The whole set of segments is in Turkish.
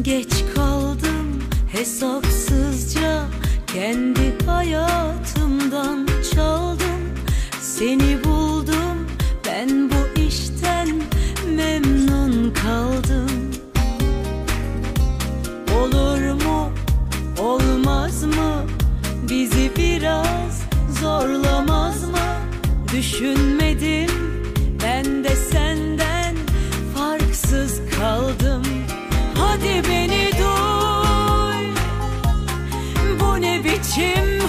Geç kaldım hesapsızca kendi hayatımdan çaldım. Seni bu biçim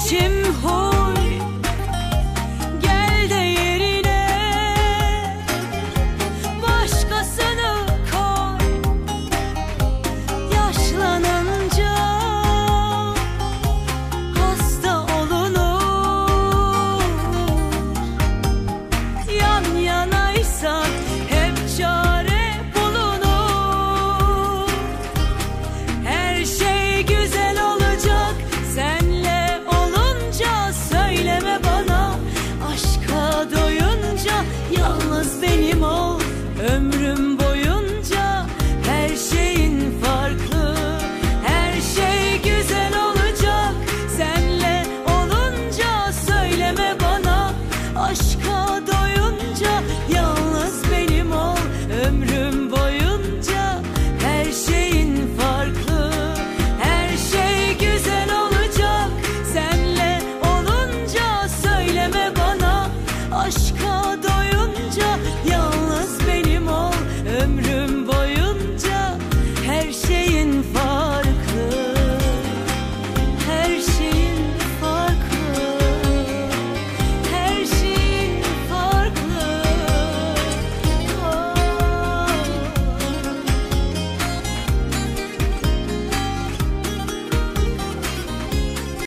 Tim Ho. aşka